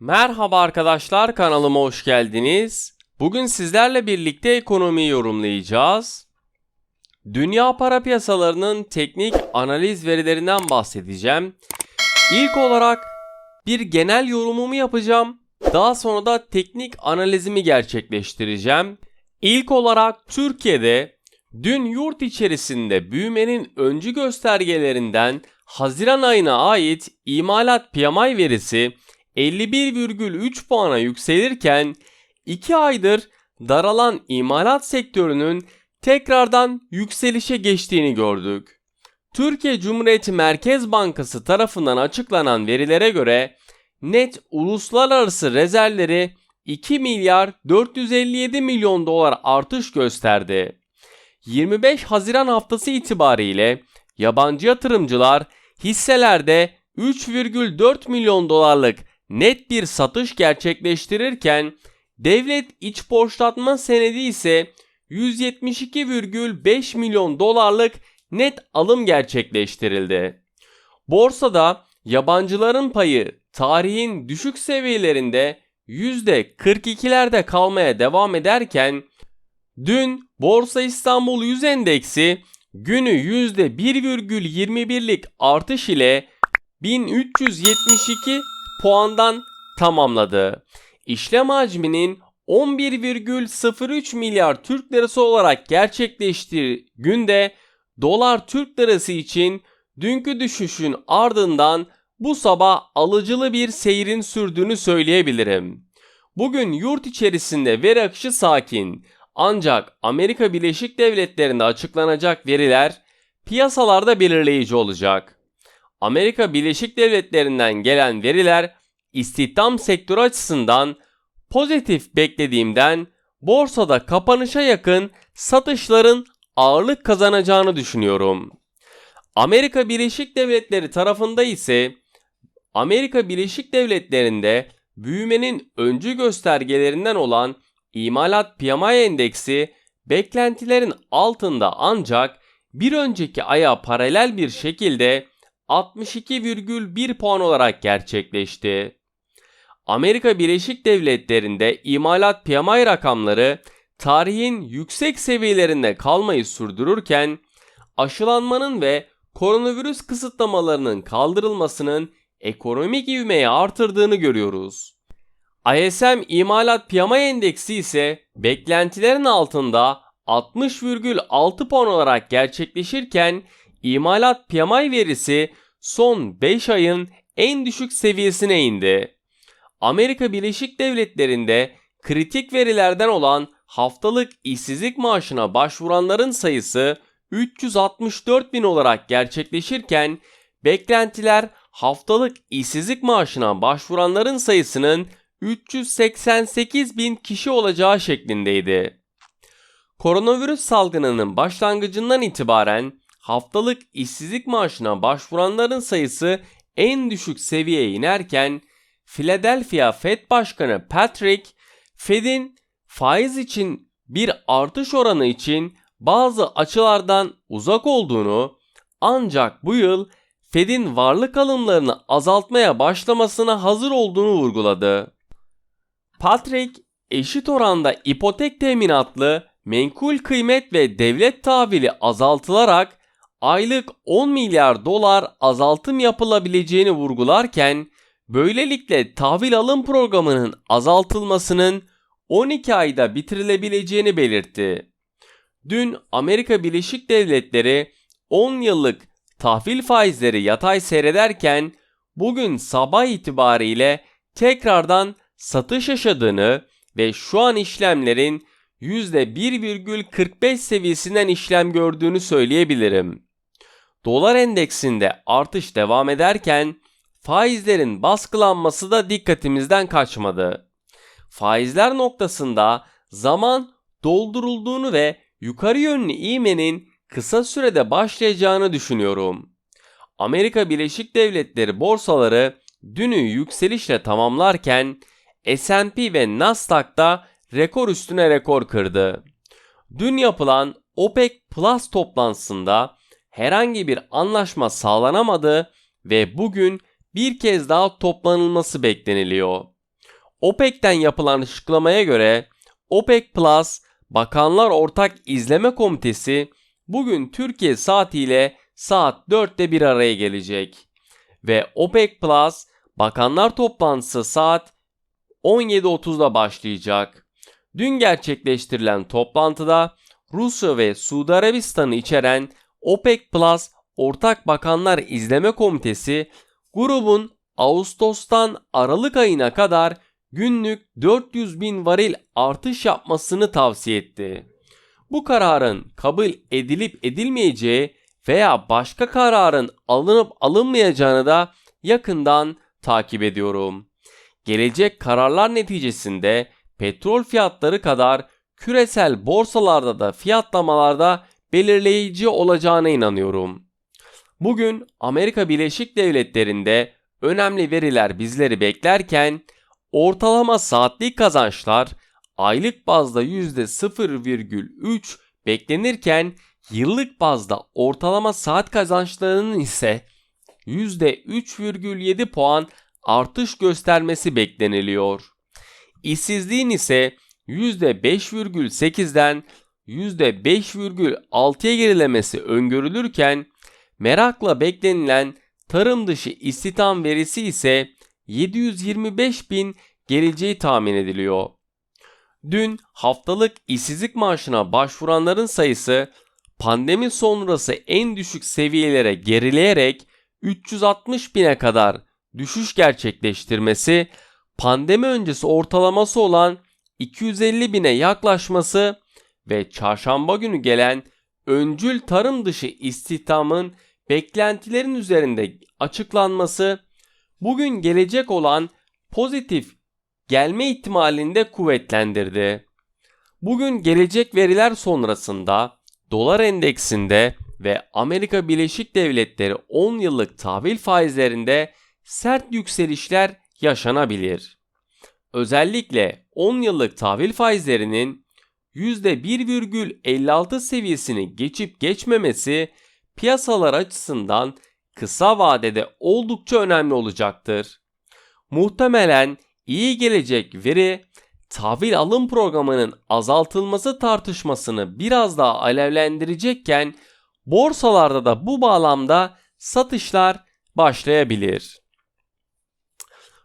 Merhaba arkadaşlar kanalıma hoş geldiniz. Bugün sizlerle birlikte ekonomiyi yorumlayacağız. Dünya para piyasalarının teknik analiz verilerinden bahsedeceğim. İlk olarak bir genel yorumumu yapacağım. Daha sonra da teknik analizimi gerçekleştireceğim. İlk olarak Türkiye'de dün yurt içerisinde büyümenin öncü göstergelerinden Haziran ayına ait imalat PMI verisi 51,3 puana yükselirken 2 aydır daralan imalat sektörünün tekrardan yükselişe geçtiğini gördük. Türkiye Cumhuriyeti Merkez Bankası tarafından açıklanan verilere göre net uluslararası rezervleri 2 milyar 457 milyon dolar artış gösterdi. 25 Haziran haftası itibariyle yabancı yatırımcılar hisselerde 3,4 milyon dolarlık net bir satış gerçekleştirirken devlet iç borçlatma senedi ise 172,5 milyon dolarlık net alım gerçekleştirildi. Borsada yabancıların payı tarihin düşük seviyelerinde %42'lerde kalmaya devam ederken dün Borsa İstanbul 100 endeksi günü %1,21'lik artış ile 1372 puandan tamamladı. İşlem hacminin 11,03 milyar Türk lirası olarak gerçekleştiği günde dolar Türk lirası için dünkü düşüşün ardından bu sabah alıcılı bir seyrin sürdüğünü söyleyebilirim. Bugün yurt içerisinde veri akışı sakin ancak Amerika Birleşik Devletleri'nde açıklanacak veriler piyasalarda belirleyici olacak. Amerika Birleşik Devletleri'nden gelen veriler istihdam sektörü açısından pozitif beklediğimden borsada kapanışa yakın satışların ağırlık kazanacağını düşünüyorum. Amerika Birleşik Devletleri tarafında ise Amerika Birleşik Devletleri'nde büyümenin öncü göstergelerinden olan imalat PMI endeksi beklentilerin altında ancak bir önceki aya paralel bir şekilde 62,1 puan olarak gerçekleşti. Amerika Birleşik Devletleri'nde imalat PMI rakamları tarihin yüksek seviyelerinde kalmayı sürdürürken aşılanmanın ve koronavirüs kısıtlamalarının kaldırılmasının ekonomik ivmeyi artırdığını görüyoruz. ISM imalat PMI endeksi ise beklentilerin altında 60,6 puan olarak gerçekleşirken imalat PMI verisi son 5 ayın en düşük seviyesine indi. Amerika Birleşik Devletleri'nde kritik verilerden olan haftalık işsizlik maaşına başvuranların sayısı 364 bin olarak gerçekleşirken beklentiler haftalık işsizlik maaşına başvuranların sayısının 388 bin kişi olacağı şeklindeydi. Koronavirüs salgınının başlangıcından itibaren haftalık işsizlik maaşına başvuranların sayısı en düşük seviyeye inerken Philadelphia Fed Başkanı Patrick, Fed'in faiz için bir artış oranı için bazı açılardan uzak olduğunu ancak bu yıl Fed'in varlık alımlarını azaltmaya başlamasına hazır olduğunu vurguladı. Patrick eşit oranda ipotek teminatlı menkul kıymet ve devlet tahvili azaltılarak aylık 10 milyar dolar azaltım yapılabileceğini vurgularken böylelikle tahvil alım programının azaltılmasının 12 ayda bitirilebileceğini belirtti. Dün Amerika Birleşik Devletleri 10 yıllık tahvil faizleri yatay seyrederken bugün sabah itibariyle tekrardan satış yaşadığını ve şu an işlemlerin %1,45 seviyesinden işlem gördüğünü söyleyebilirim. Dolar endeksinde artış devam ederken faizlerin baskılanması da dikkatimizden kaçmadı. Faizler noktasında zaman doldurulduğunu ve yukarı yönlü iğmenin kısa sürede başlayacağını düşünüyorum. Amerika Birleşik Devletleri borsaları dünü yükselişle tamamlarken S&P ve Nasdaq'ta rekor üstüne rekor kırdı. Dün yapılan OPEC Plus toplantısında herhangi bir anlaşma sağlanamadı ve bugün bir kez daha toplanılması bekleniliyor. OPEC'ten yapılan açıklamaya göre OPEC Plus Bakanlar Ortak İzleme Komitesi bugün Türkiye saatiyle saat 4'te bir araya gelecek. Ve OPEC Plus Bakanlar toplantısı saat 17.30'da başlayacak. Dün gerçekleştirilen toplantıda Rusya ve Suudi Arabistan'ı içeren OPEC Plus Ortak Bakanlar İzleme Komitesi grubun Ağustos'tan Aralık ayına kadar günlük 400 bin varil artış yapmasını tavsiye etti. Bu kararın kabul edilip edilmeyeceği veya başka kararın alınıp alınmayacağını da yakından takip ediyorum. Gelecek kararlar neticesinde petrol fiyatları kadar küresel borsalarda da fiyatlamalarda belirleyici olacağına inanıyorum. Bugün Amerika Birleşik Devletleri'nde önemli veriler bizleri beklerken ortalama saatlik kazançlar aylık bazda %0,3 beklenirken yıllık bazda ortalama saat kazançlarının ise %3,7 puan artış göstermesi bekleniliyor. İşsizliğin ise %5,8'den %5,6'ya gerilemesi öngörülürken merakla beklenilen tarım dışı istihdam verisi ise 725 bin geleceği tahmin ediliyor. Dün haftalık işsizlik maaşına başvuranların sayısı pandemi sonrası en düşük seviyelere gerileyerek 360 bine kadar düşüş gerçekleştirmesi, pandemi öncesi ortalaması olan 250 bine yaklaşması ve çarşamba günü gelen öncül tarım dışı istihdamın beklentilerin üzerinde açıklanması bugün gelecek olan pozitif gelme ihtimalinde kuvvetlendirdi. Bugün gelecek veriler sonrasında dolar endeksinde ve Amerika Birleşik Devletleri 10 yıllık tahvil faizlerinde sert yükselişler yaşanabilir. Özellikle 10 yıllık tahvil faizlerinin %1,56 seviyesini geçip geçmemesi piyasalar açısından kısa vadede oldukça önemli olacaktır. Muhtemelen iyi gelecek veri tahvil alım programının azaltılması tartışmasını biraz daha alevlendirecekken borsalarda da bu bağlamda satışlar başlayabilir.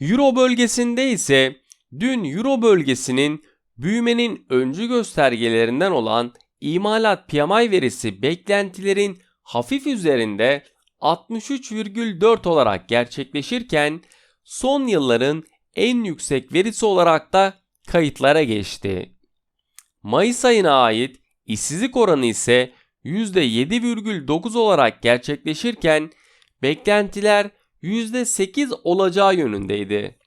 Euro bölgesinde ise dün Euro bölgesinin büyümenin öncü göstergelerinden olan imalat PMI verisi beklentilerin hafif üzerinde 63,4 olarak gerçekleşirken son yılların en yüksek verisi olarak da kayıtlara geçti. Mayıs ayına ait işsizlik oranı ise %7,9 olarak gerçekleşirken beklentiler %8 olacağı yönündeydi.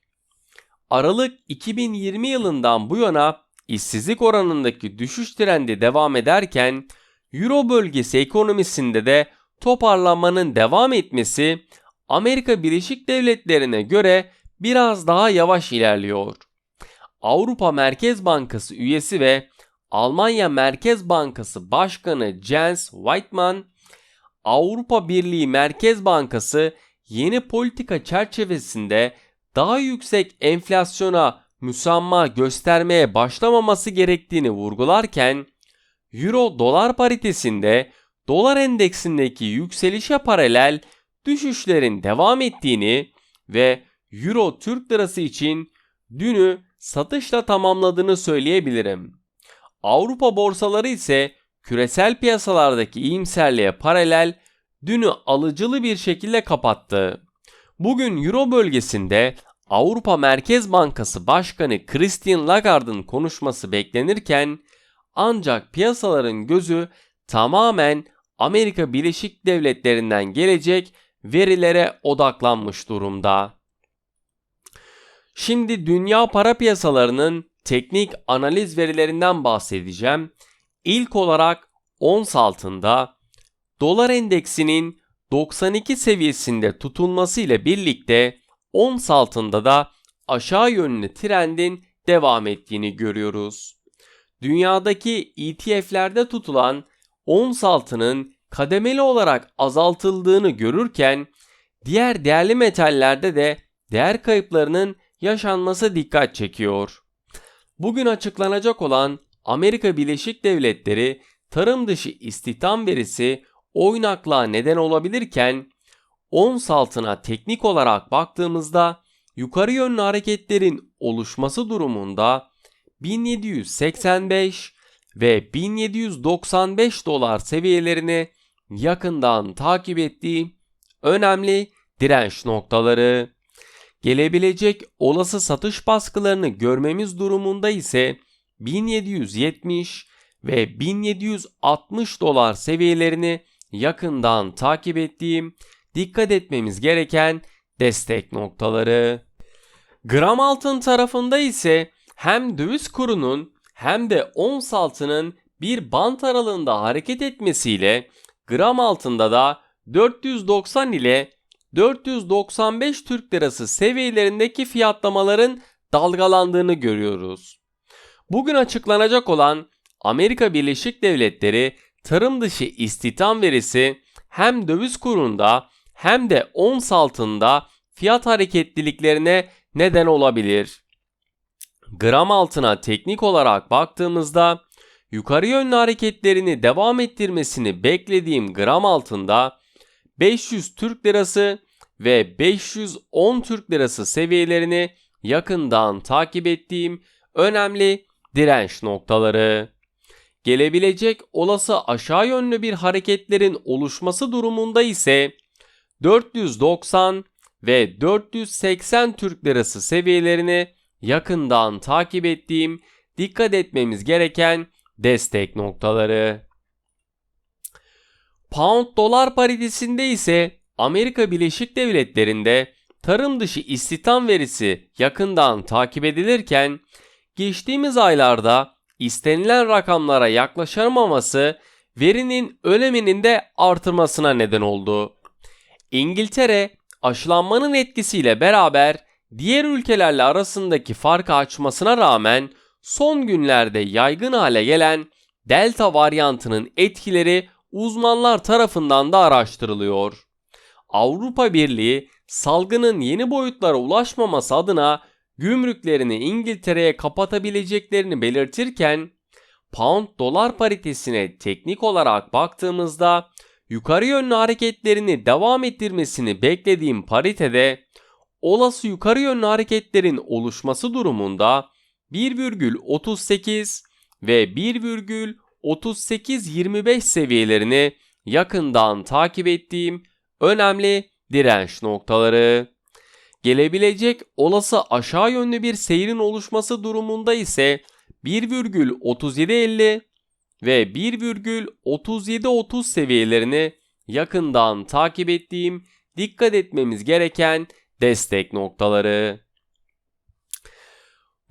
Aralık 2020 yılından bu yana işsizlik oranındaki düşüş trendi devam ederken Euro bölgesi ekonomisinde de toparlanmanın devam etmesi Amerika Birleşik Devletleri'ne göre biraz daha yavaş ilerliyor. Avrupa Merkez Bankası üyesi ve Almanya Merkez Bankası Başkanı Jens Weidmann, Avrupa Birliği Merkez Bankası yeni politika çerçevesinde daha yüksek enflasyona müsamma göstermeye başlamaması gerektiğini vurgularken, Euro dolar paritesinde dolar endeksindeki yükselişe paralel düşüşlerin devam ettiğini ve Euro Türk Lirası için dünü satışla tamamladığını söyleyebilirim. Avrupa borsaları ise küresel piyasalardaki iyimserliğe paralel dünü alıcılı bir şekilde kapattı. Bugün Euro bölgesinde Avrupa Merkez Bankası Başkanı Christine Lagarde'ın konuşması beklenirken ancak piyasaların gözü tamamen Amerika Birleşik Devletleri'nden gelecek verilere odaklanmış durumda. Şimdi dünya para piyasalarının teknik analiz verilerinden bahsedeceğim. İlk olarak ons altında dolar endeksinin 92 seviyesinde tutulması ile birlikte ons altında da aşağı yönlü trendin devam ettiğini görüyoruz. Dünyadaki ETF'lerde tutulan ons altının kademeli olarak azaltıldığını görürken diğer değerli metallerde de değer kayıplarının yaşanması dikkat çekiyor. Bugün açıklanacak olan Amerika Birleşik Devletleri tarım dışı istihdam verisi oynaklığa neden olabilirken ons altına teknik olarak baktığımızda yukarı yönlü hareketlerin oluşması durumunda 1785 ve 1795 dolar seviyelerini yakından takip ettiği önemli direnç noktaları. Gelebilecek olası satış baskılarını görmemiz durumunda ise 1770 ve 1760 dolar seviyelerini yakından takip ettiğim dikkat etmemiz gereken destek noktaları. Gram altın tarafında ise hem döviz kurunun hem de ons altının bir bant aralığında hareket etmesiyle gram altında da 490 ile 495 Türk Lirası seviyelerindeki fiyatlamaların dalgalandığını görüyoruz. Bugün açıklanacak olan Amerika Birleşik Devletleri tarım dışı istihdam verisi hem döviz kurunda hem de ons altında fiyat hareketliliklerine neden olabilir. Gram altına teknik olarak baktığımızda yukarı yönlü hareketlerini devam ettirmesini beklediğim gram altında 500 Türk Lirası ve 510 Türk Lirası seviyelerini yakından takip ettiğim önemli direnç noktaları. Gelebilecek olası aşağı yönlü bir hareketlerin oluşması durumunda ise 490 ve 480 Türk Lirası seviyelerini yakından takip ettiğim dikkat etmemiz gereken destek noktaları. Pound dolar paritesinde ise Amerika Birleşik Devletleri'nde tarım dışı istihdam verisi yakından takip edilirken geçtiğimiz aylarda istenilen rakamlara yaklaşamaması verinin öneminin de artırmasına neden oldu. İngiltere aşılanmanın etkisiyle beraber diğer ülkelerle arasındaki farkı açmasına rağmen son günlerde yaygın hale gelen Delta varyantının etkileri uzmanlar tarafından da araştırılıyor. Avrupa Birliği salgının yeni boyutlara ulaşmaması adına gümrüklerini İngiltere'ye kapatabileceklerini belirtirken pound dolar paritesine teknik olarak baktığımızda yukarı yönlü hareketlerini devam ettirmesini beklediğim paritede olası yukarı yönlü hareketlerin oluşması durumunda 1,38 ve 1,3825 seviyelerini yakından takip ettiğim önemli direnç noktaları. Gelebilecek olası aşağı yönlü bir seyrin oluşması durumunda ise 1,3750 ve 1,3730 seviyelerini yakından takip ettiğim dikkat etmemiz gereken destek noktaları.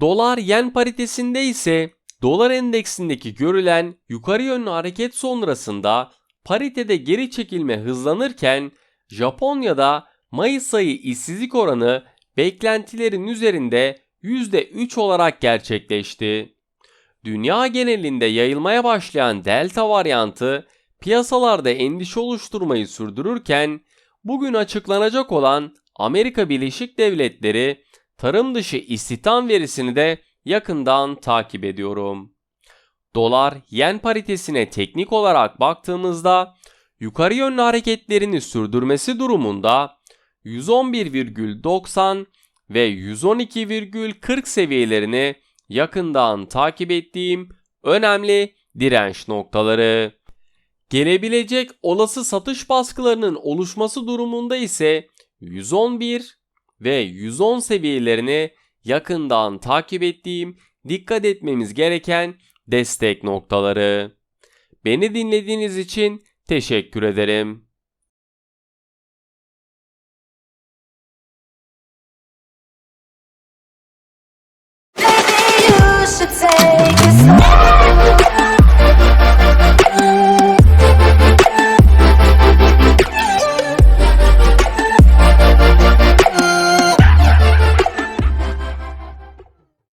Dolar yen paritesinde ise dolar endeksindeki görülen yukarı yönlü hareket sonrasında paritede geri çekilme hızlanırken Japonya'da Mayıs ayı işsizlik oranı beklentilerin üzerinde %3 olarak gerçekleşti. Dünya genelinde yayılmaya başlayan Delta varyantı piyasalarda endişe oluşturmayı sürdürürken bugün açıklanacak olan Amerika Birleşik Devletleri tarım dışı istihdam verisini de yakından takip ediyorum. Dolar yen paritesine teknik olarak baktığımızda yukarı yönlü hareketlerini sürdürmesi durumunda 111,90 ve 112,40 seviyelerini yakından takip ettiğim önemli direnç noktaları. Gelebilecek olası satış baskılarının oluşması durumunda ise 111 ve 110 seviyelerini yakından takip ettiğim dikkat etmemiz gereken destek noktaları. Beni dinlediğiniz için teşekkür ederim. say.